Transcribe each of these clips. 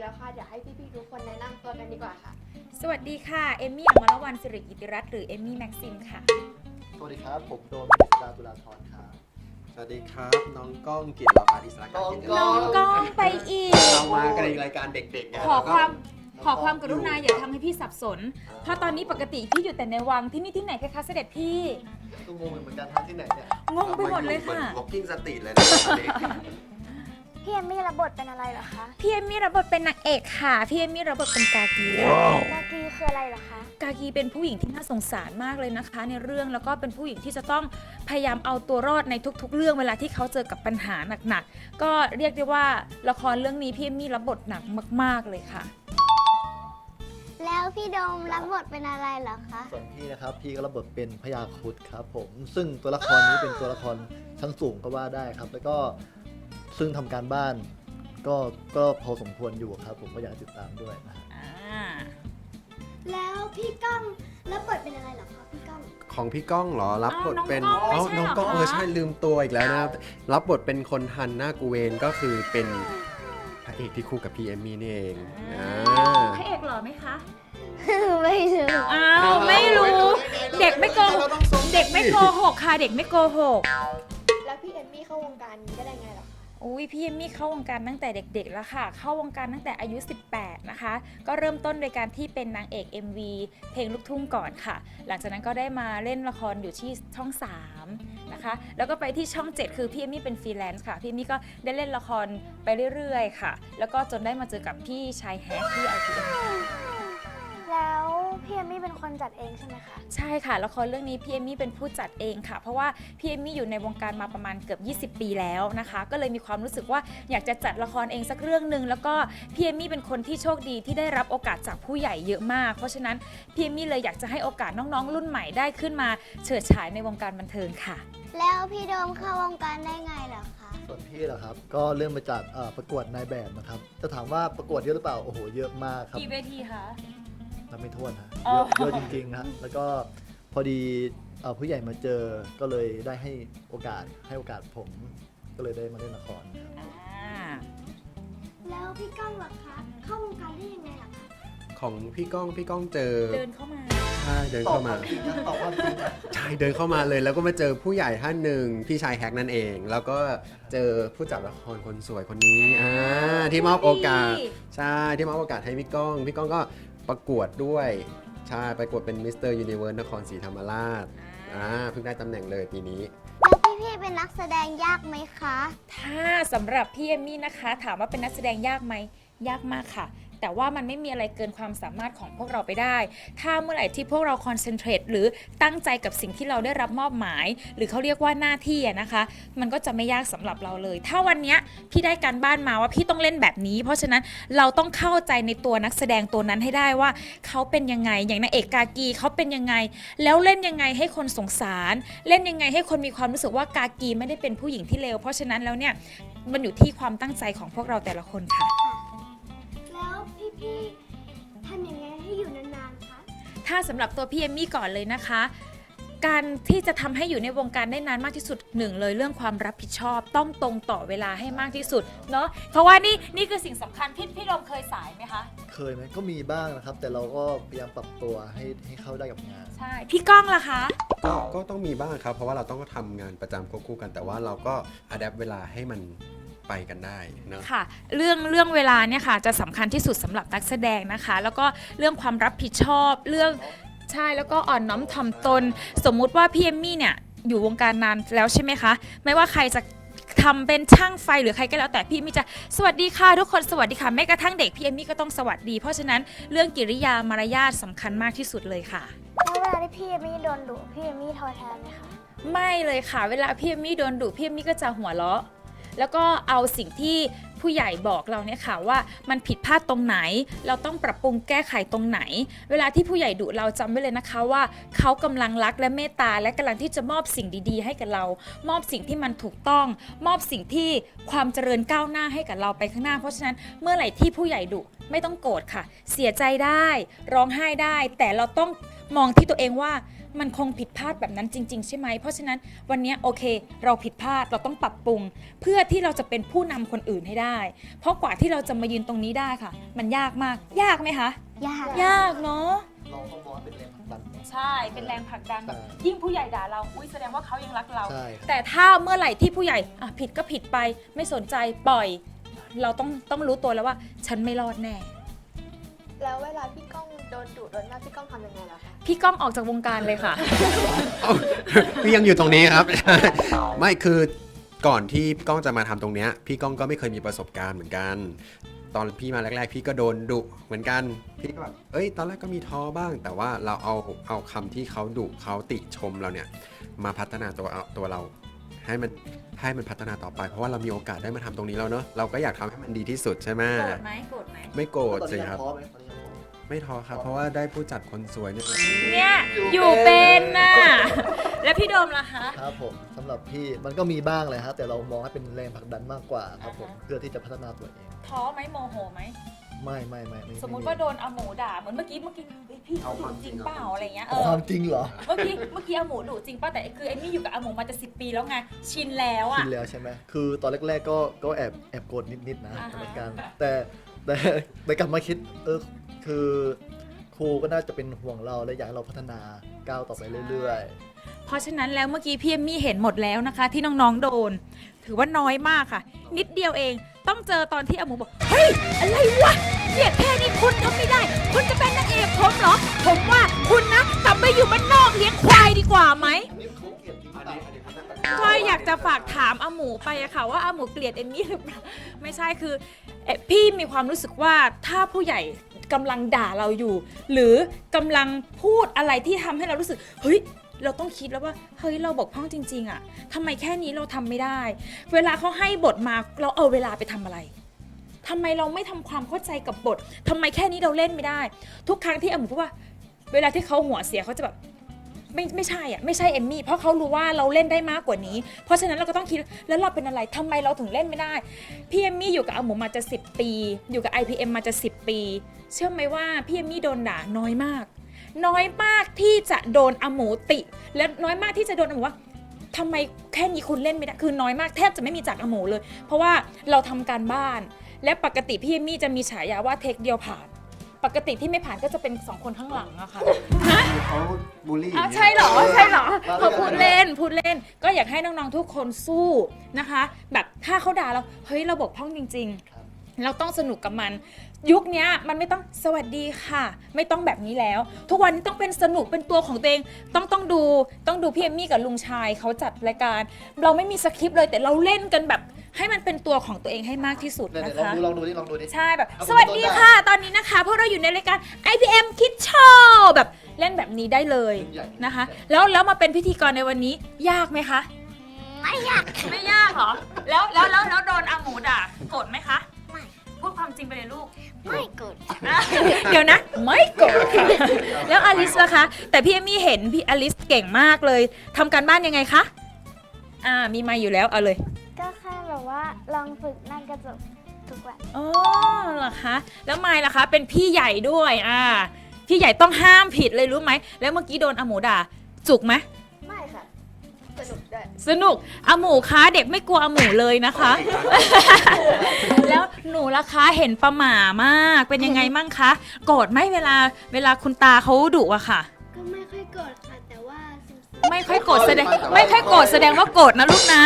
แล้วค่ะ เดี๋ยวให้พี่ๆทุกคนแนะนำตัวกันดีกว่าค่ะ สวัสดีค่ะ เอมมี่อมรวรรณสิริกิติรัตน์หรือเอมมี่แม็กซิมค่ะ สวัสดีครับ ผมโดมกิตาตุลาธรครับ สวัสดีครับ น้องก้องกิตติรภาอิสระกันน้องก้องไปอีก เรามากันในรายการเด็กๆไงขอความ ขอความกรุณาอย่าทำให้พี่สับสน เพราะตอนนี้ปกติพี่อยู่แต่ในวังที่นี่ที่ไหนคะคะเสด็จพี่ ก็งงเหมือนกันทางที่ไหนเนี่ยงงไปหมดเลยค่ะ วอล์กิ้งสตรีทเลยนะ พี่เอมมี่รับบทเป็นอะไรเหรอคะพี่เอมมี่รับบทเป็นนางเอกค่ะ พี่เอมมี่รับบทเป็นกากีกากีคืออะไรเหรอคะ กากีเป็นผู้หญิงที่น่าสงสารมากเลยนะคะ ในเรื่องแล้วก็เป็นผู้หญิงที่จะต้องพยายามเอาตัวรอดในทุก ๆ เรื่องเวลาที่เขาเจอกับปัญหาหนักๆก็เรียกได้ว่าละครเรื่องนี้พี่เอมมี่รับบทหนักมาก ๆเลยค่ะ แล้วพี่โดมรับบทเป็นอะไรเหรอคะ ส่วนพี่นะครับพี่ก็รับบทเป็นพญาครุดครับผม ซึ่งตัวละครนี้เป็นตัวละครชั้นสูงก็ว่าได้ครับ แล้วก็ ซึ่งทำการบ้านก็ก็พอสมควรอยู่ครับ ผมก็อยากติดตามด้วยนะฮะอ่าแล้วพี่ก้องรับบทเป็นอะไรเหรอคะพี่ก้อง ของพี่ก้องเหรอ รับบทเป็นอ้าวน้องก้องไม่ใช่เหรอน้องก้องเออคะใช่ลืมตัวอีกแล้วนะครับรับบทเป็นคนทันหน้ากูเวนก็คือเป็นพระเอกที่คู่กับพี่เอมมี่นี่เองอ่า พระเอกหล่อไหมคะ ไม่รู้ อ้าวไม่รู้ เด็กไม่โกหก เด็กไม่โกหกค่ะ เด็กไม่โกหก แล้วพี่เอมมี่เข้าวงการนี้ได้ไงเหรอคะ อุ้ยพี่เอมมี่เข้าวงการตั้งแต่เด็กๆแล้วค่ะ เข้าวงการตั้งแต่อายุ 18 นะคะ ก็เริ่มต้นโดยการที่เป็นนางเอก MV เพลงลูกทุ่งก่อนค่ะ หลังจากนั้นก็ได้มาเล่นละครอยู่ที่ช่อง 3 นะคะ แล้วก็ไปที่ช่อง 7 คือพี่เอมมี่เป็นฟรีแลนซ์ค่ะ พี่เอมมี่ก็ได้เล่นละครไปเรื่อยๆ ค่ะ แล้วก็จนได้มาเจอกับพี่ชายแฮกที่ IPM แล้ว พี่เอมมี่เป็นคนจัดเองใช่ไหมคะ ใช่ค่ะละครเรื่องนี้พี่เอมมี่เป็นผู้จัดเองค่ะ เพราะว่าพี่เอมมี่อยู่ในวงการมาประมาณเกือบ 20 ปีแล้วนะคะ ก็เลยมีความรู้สึกว่าอยากจะจัดละครเองสักเรื่องหนึ่งแล้วก็พี่เอมมี่เป็นคนที่โชคดีที่ได้รับโอกาสจากผู้ใหญ่เยอะมาก เพราะฉะนั้นพี่เอมมี่เลยอยากจะให้โอกาสน้องๆ รุ่นใหม่ได้ขึ้นมาเฉิดฉายในวงการบันเทิงค่ะ แล้วพี่โดมเข้าวงการได้ไงเหรอคะ ส่วนพี่เหรอครับ ก็เริ่มมาจากเอ่อประกวดนายแบบนะครับ จะถามว่าประกวดเยอะหรือเปล่า โอ้โห เยอะมากครับ กี่เวทีคะ นับไม่ถ้วนฮะอ๋เยออะเยอะจริงๆนะแล้วก็พอดีเอ่อผู้ใหญ่มาเจอก็เลยได้ให้โอกาสให้โอกาสผมก็เลยได้มาเล่นละครครับอ่าแล้วพี่ก้องเหรอคะ เข้าวงการได้ยังไงเหรอคะของพี่ก้องพี่ก้องเจอเดินเข้ามา ใช่เดินเข้ามา ตอบความจริงนะใช่เดินเข้ามาเลยแล้วก็มาเจอผู้ใหญ่ท่านหนึ่งพี่ชายแฮกนั่นเอง แล้วก็เจอผู้จัดละครคนสวยคนนี้อ่าที่มอบโอกาสใช่ที่มอบโอกาสให้พี่ก้อง พี่ก้องก็ ประกวดด้วย ใช่ประกวดเป็นมิสเตอร์ยูนิเวิร์สนครศรีธรรมราชอ่าเพิ่งได้ตำแหน่งเลยปีนี้ แล้วพี่พี่ๆเป็นนักแสดงยากไหมคะ ถ้าสำหรับพี่เอมมี่นะคะ ถามว่าเป็นนักแสดงยากไหมยากมากค่ะ แต่ว่ามันไม่มีอะไรเกินความสามารถของพวกเราไปได้ ถ้าเมื่อไหร่ที่พวกเราคอนเซนเทรตหรือตั้งใจกับสิ่งที่เราได้รับมอบหมาย หรือเขาเรียกว่าหน้าที่นะคะ มันก็จะไม่ยากสำหรับเราเลย ถ้าวันนี้พี่ได้การบ้านมาว่าพี่ต้องเล่นแบบนี้ เพราะฉะนั้นเราต้องเข้าใจในตัวนักแสดงตัวนั้นให้ได้ว่าเขาเป็นยังไง อย่างนางเอกกากีเขาเป็นยังไง แล้วเล่นยังไงให้คนสงสาร เล่นยังไงให้คนมีความรู้สึกว่ากากีไม่ได้เป็นผู้หญิงที่เลว เพราะฉะนั้นแล้วเนี่ยมันอยู่ที่ความตั้งใจของพวกเราแต่ละคนค่ะ พี่พี่ๆทำยังไงให้อยู่นานๆคะถ้าสำหรับตัวพี่เอมมี่ก่อนเลยนะคะ การที่จะทำให้อยู่ในวงการได้นานมากที่สุดหนึ่งเลยเรื่องความรับผิดชอบ ต้องตรงต่อเวลาให้มากที่สุดเนาะเพราะว่านี่นี่คือสิ่งสำคัญพี่พี่ลมเคยสายไหมคะ เคยไหมก็มีบ้างนะครับ แต่เราก็พยายามปรับตัวให้ให้เข้าได้กับงาน ใช่ พี่ก้องล่ะคะ ก็ก็ต้องมีบ้างครับ เพราะว่าเราต้องทำงานประจำควบคู่กันแต่ว่าเราก็อัดแอปเวลาให้มัน ไปกันได้เนอะ ค่ะเรื่องเรื่องเวลาเนี่ยค่ะจะสำคัญที่สุดสำหรับนักแสดงนะคะ แล้วก็เรื่องความรับผิดชอบเรื่องใช่แล้วก็อ่อนน้อมถ่อมตน สมมุติว่าพี่เอมมี่เนี่ยอยู่วงการนานแล้วใช่ไหมคะ ไม่ว่าใครจะทำเป็นช่างไฟหรือใครก็แล้วแต่พี่เอมมี่จะสวัสดีค่ะทุกคนสวัสดีค่ะแม้กระทั่งเด็กพี่เอมมี่ก็ต้องสวัสดี เพราะฉะนั้นเรื่องกิริยามารยาทสำคัญมากที่สุดเลยค่ะ แล้วเวลาที่พี่เอมมี่โดนดุพี่เอมมี่ท้อแท้ไหมคะ ไม่เลยค่ะ เวลาพี่เอมมี่โดนดุพี่เอมมี่ก็จะหัวเราะ แล้วก็เอาสิ่งที่ผู้ใหญ่บอกเราเนี่ยค่ะว่ามันผิดพลาดตรงไหน เราต้องปรับปรุงแก้ไขตรงไหน เวลาที่ผู้ใหญ่ดุเราจำไว้เลยนะคะว่า เขากำลังรักและเมตตาและกำลังที่จะมอบสิ่งดีๆ ให้กับเรา มอบสิ่งที่มันถูกต้อง มอบสิ่งที่ความเจริญก้าวหน้าให้กับเราไปข้างหน้า เพราะฉะนั้นเมื่อไหร่ที่ผู้ใหญ่ดุไม่ต้องโกรธค่ะ เสียใจได้ ร้องไห้ได้ แต่เราต้องมองที่ตัวเองว่า มันคงผิดพลาดแบบนั้นจริง ๆ ใช่ไหม เพราะฉะนั้นวันเนี้ยโอเค เราผิดพลาดเราต้องปรับปรุง เพื่อที่เราจะเป็นผู้นำคนอื่นให้ได้ เพราะกว่าที่เราจะมายืนตรงนี้ได้ค่ะ มันยากมาก ยากไหมคะ ยาก ยากเนาะเราต้องมองว่าเป็นแรงผลักดันเนอะใช่ เป็นแรงผลักดันแบบใช่ยิ่งผู้ใหญ่ด่าเรา อุ้ยแสดงว่าเขายังรักเรา ใช่ครับ แต่ถ้าเมื่อไหร่ที่ผู้ใหญ่อะผิดก็ผิดไป ไม่สนใจปล่อย เราต้องต้องรู้ตัวแล้วว่า ฉันไม่รอดแน่ แล้วเวลาพี่ก้องโดนดุโดนว่าพี่ก้องทำยังไงล่ะคะ พี่ก้องออกจากวงการเลยค่ะ เอ้าพี่ยังอยู่ตรงนี้ครับ ไม่คือก่อนที่พี่ก้องจะมาทำตรงเนี้ยพี่ก้องก็ไม่เคยมีประสบการณ์เหมือนกัน ตอนพี่มาแรก ๆ พี่ก็โดนดุเหมือนกันพี่ก็แบบเอ้ย ตอนแรกก็มีท้อบ้าง แต่ว่าเราเอาเอาคำที่เขาดุเขาติชมเราเนี่ย มาพัฒนาตัวเอาตัวเรา ให้มันให้มันพัฒนาต่อไป เพราะว่าเรามีโอกาสได้มาทำตรงนี้แล้วเนอะเราก็อยากทำให้มันดีที่สุดใช่ไหมโกรธไหมโกรธไหมไม่โกรธตอนสินี้ยัครับ งท้อไหมตอนนี้ยังท้อ ไหมไม่ท้อครับ เพราะว่าได้ผู้จัดคนสวยเนี่ยเนี่ยอยู่เป็นน่ะ แล้วพี่โดมล่ะคะ ครับผมสำหรับพี่มันก็มีบ้างเลยครับแต่เรามองให้เป็นแรงผลักดันมากกว่าครับผมอ่าฮะ เพื่อที่จะพัฒนาตัวเอง ท้อไหมโมโหไหม ไม่ไม่ไม่ไม่สมมุติว่าโดนอาหมูด่าเหมือนเมื่อกี้เมื่อกี้เฮ้ยพี่เขาดุจริงเปล่าอะไรเงี้ยเอเอาอความจริงเหรอเมื่อกี้เมื่อกี้อาหมูดุจริงป่ะแต่คือไอ้นี่อยู่กับอาหมูมาจะสิปีแล้วไงชินแล้วอะชินแล้วใช่ไหมคือตอนแรกๆก็ก็แอบแอบโกรธนิดๆนะอ่าฮะในการแต่แต่แต่กลับมาคิดเออ คือครูก็น่าจะเป็นห่วงเราและอยากให้เราพัฒนาก้าวต่อไปเรื่อยเพราะฉะนั้นแล้วเมื่อกี้พี่เอมมี่เห็นหมดแล้วนะคะ ที่น้องๆโดน ถือว่าน้อยมากค่ะ นิดเดียวเองต้องเจอตอนที่อาหมูบอกเฮ้ยอะไรวะเนี่ยแค่นี้คุณทำไม่ได้ คุณจะเป็นนางเอกผมเหรอ ผมว่าคุณนะกลับไปอยู่บ้านนอกเลี้ยงควายดีกว่าไหมๆนี่เขาเกลียดจริงหรือเปล่าก็อยากจะฝากถามอาหมูไปอะค่ะ ว่าอาหมูเกลียดเอมมี่หรือเปล่าไม่ใช่คือเอ่อพี่มีความรู้สึกว่าถ้าผู้ใหญ่ กำลังด่าเราอยู่ หรือกำลังพูดอะไรที่ทำให้เรารู้สึกเฮ้ยเราต้องคิดแล้วว่าเฮ้ยเราบกพร่องจริง ๆอะทำไมแค่นี้เราทำไม่ได้ เวลาเขาให้บทมาเราเอาเวลาไปทำอะไรทำไมเราไม่ทำความเข้าใจกับบททำไมแค่นี้เราเล่นไม่ได้ ทุกครั้งที่อาหมูพูดว่า เวลาที่เขาหัวเสียเขาจะแบบไม่ไม่ใช่อะไม่ใช่เอมมี่เพราะเขารู้ว่าเราเล่นได้มากกว่านี้ เพราะฉะนั้นเราก็ต้องคิดแล้วเราเป็นอะไรทำไมเราถึงเล่นไม่ได้พี่เอมมี่อยู่กับอาหมูมาจะ 10 ปี อยู่กับ IPM มาจะ 10 ปี เชื่อไหมว่าพี่เอมมี่โดนด่าน้อยมาก น้อยมากที่จะโดนอาหมูติ และน้อยมากที่จะโดนอาหมูว่าทำไมแค่นี้คุณเล่นไม่ได้คือน้อยมากแทบจะไม่มีจากอาหมูเลย เพราะว่าเราทำการบ้าน และปกติพี่เอมมี่จะมีฉายาว่าเทคเดียวผ่าน ปกติที่ไม่ผ่านก็จะเป็นสองคนข้างหลังอะค่ะเขาบูลลี่อ้าวใช่เหรอใช่เหรอเราเขาด้วยกันพูดเล่นพูดเล่น ก็อยากให้น้องๆทุกคนสู้นะคะ แบบถ้าเขาด่าเราเฮ้ยเราบกพร่องจริงครับๆ เราต้องสนุกกับมัน ยุคเนี้ยมันไม่ต้องสวัสดีค่ะ ไม่ต้องแบบนี้แล้ว ทุกวันนี้ต้องเป็นสนุกเป็นตัวของตัวเองต้องต้องดูต้องดูพี่เอมมี่กับลุงชายเขาจัดรายการ เราไม่มีสคริปต์เลยแต่เราเล่นกันแบบให้มันเป็นตัวของตัวเองให้มากที่สุดเดี๋ยวนะเดี๋ยวลองคะ ดูลองดูดิลองดูดิ ใช่แบบ เอาผมสวัสดีต้นได้ค่ะ ตอนนี้นะคะ พวกเราอยู่ในรายการ IPM Kid Show แบบเล่นแบบนี้ได้เลยรุ่นใหญ่ นะคะ แล้วแล้วมาเป็นพิธีกรในวันนี้ยากไหมคะ ไม่อยาก ไม่ยากเหรอ แล้วแล้วแล้วแล้วโดนอาหมูด่าโกรธไหมคะไม่ เดี๋ยวนะ ไม่โกรธค่ะ แล้วอลิสล่ะคะ แต่พี่เอมมี่เห็นพี่อลิสเก่งมากเลยทำการบ้านยังไงคะ อ่า มีไมาอยู่แล้ว เอาเลย ก็แค่แบบว่าลองฝึกหนั่งกระจกทุกวันอ๋อเหรอคะ แล้วไมล์ล่ะคะ เป็นพี่ใหญ่ด้วย อ่า พี่ใหญ่ต้องห้ามผิดเลยรู้ไหม แล้วเมื่อกี้โดนอาหมูด่า จุกไหมไม่ค่ะ สนุกด้วยสนุกอาหมูคะเด็กไม่กลัวอาหมูเลยนะคะ แล้วหนูล่ะคะเห็นประหม่ามากเป็นยังไงมั่งคะ โกรธไหมเวลาเวลาคุณตาเขาดุอะค่ะ ก็ไม่ค่อยโกรธค่ะ แต่ว่าซึมไม่ค่อยโกรธแสดงไม่ค่อยโกรธแสดงว่าโกรธนะลูกนะ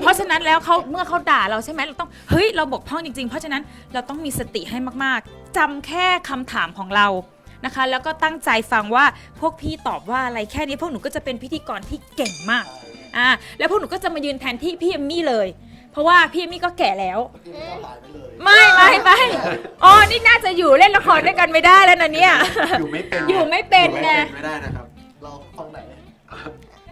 เพราะฉะนั้นแล้วเขาเมื่อเขาด่าเราใช่ไหมเราต้องเฮ้ยเราบกพร่องจริงๆ เพราะฉะนั้นเราต้องมีสติให้มากๆจำแค่คำถามของเรานะคะ แล้วก็ตั้งใจฟังว่าพวกพี่ตอบว่าอะไรแค่นี้พวกหนูก็จะเป็นพิธีกรที่เก่งมาก อ่าแล้วพวกหนูก็จะมายืนแทนที่พี่เอมมี่เลย เพราะว่าพี่เอมมี่ก็แก่แล้วพี่ไม่ต้องหายไปเลยไม่ไม่ไม่อ๋อนี่น่าจะอยู่เล่นละครด้วยกันไม่ได้แล้วนะเนี่ย อยู่ไม่เป็นอยู่ไม่เป็นอยู่ไง ไม่ได้นะครับ เราฟังไหน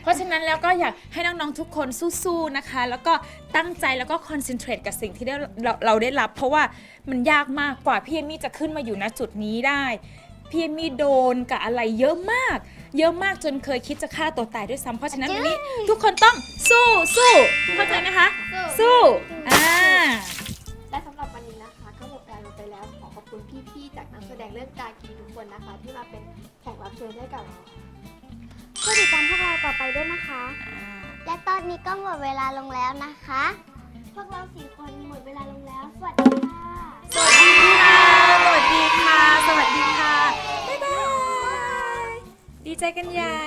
เพราะฉะนั้นแล้วก็อยากให้น้องๆทุกคนสู้ๆนะคะ แล้วก็ตั้งใจแล้วก็คอนเซนเทรตกับสิ่งที่ได้เราเราได้รับ เพราะว่ามันยากมากกว่าพี่เอมมี่จะขึ้นมาอยู่ณจุดนี้ได้พี่ เอมมี่โดนกับอะไรเยอะมาก เยอะมากจนเคยคิดจะฆ่าตัวตายด้วยซ้ำเพราะฉะนั้นวันนี้ทุกคนต้องสู้สู้เข้าใจไหมคะ สู้อ่าและสำหรับวันนี้นะคะ ก็หมดเวลาลงไปแล้วขอขอบคุณพี่ๆจากนักแสดงเรื่องการกินทุกคนนะคะ ที่มาเป็นแขกรับเชิญให้กับเราก็ติดตามพวกเราต่อไปด้วยนะคะ และตอนนี้ก็หมดเวลาลงแล้วนะคะ พวกเราสี่คนหมดเวลาลงแล้ว สวัสดีค่ะ สวัสดีค่ะ สวัสดีค่ะ สวัสดีค่ะบ๊ายบาย ดีใจกันใหญ่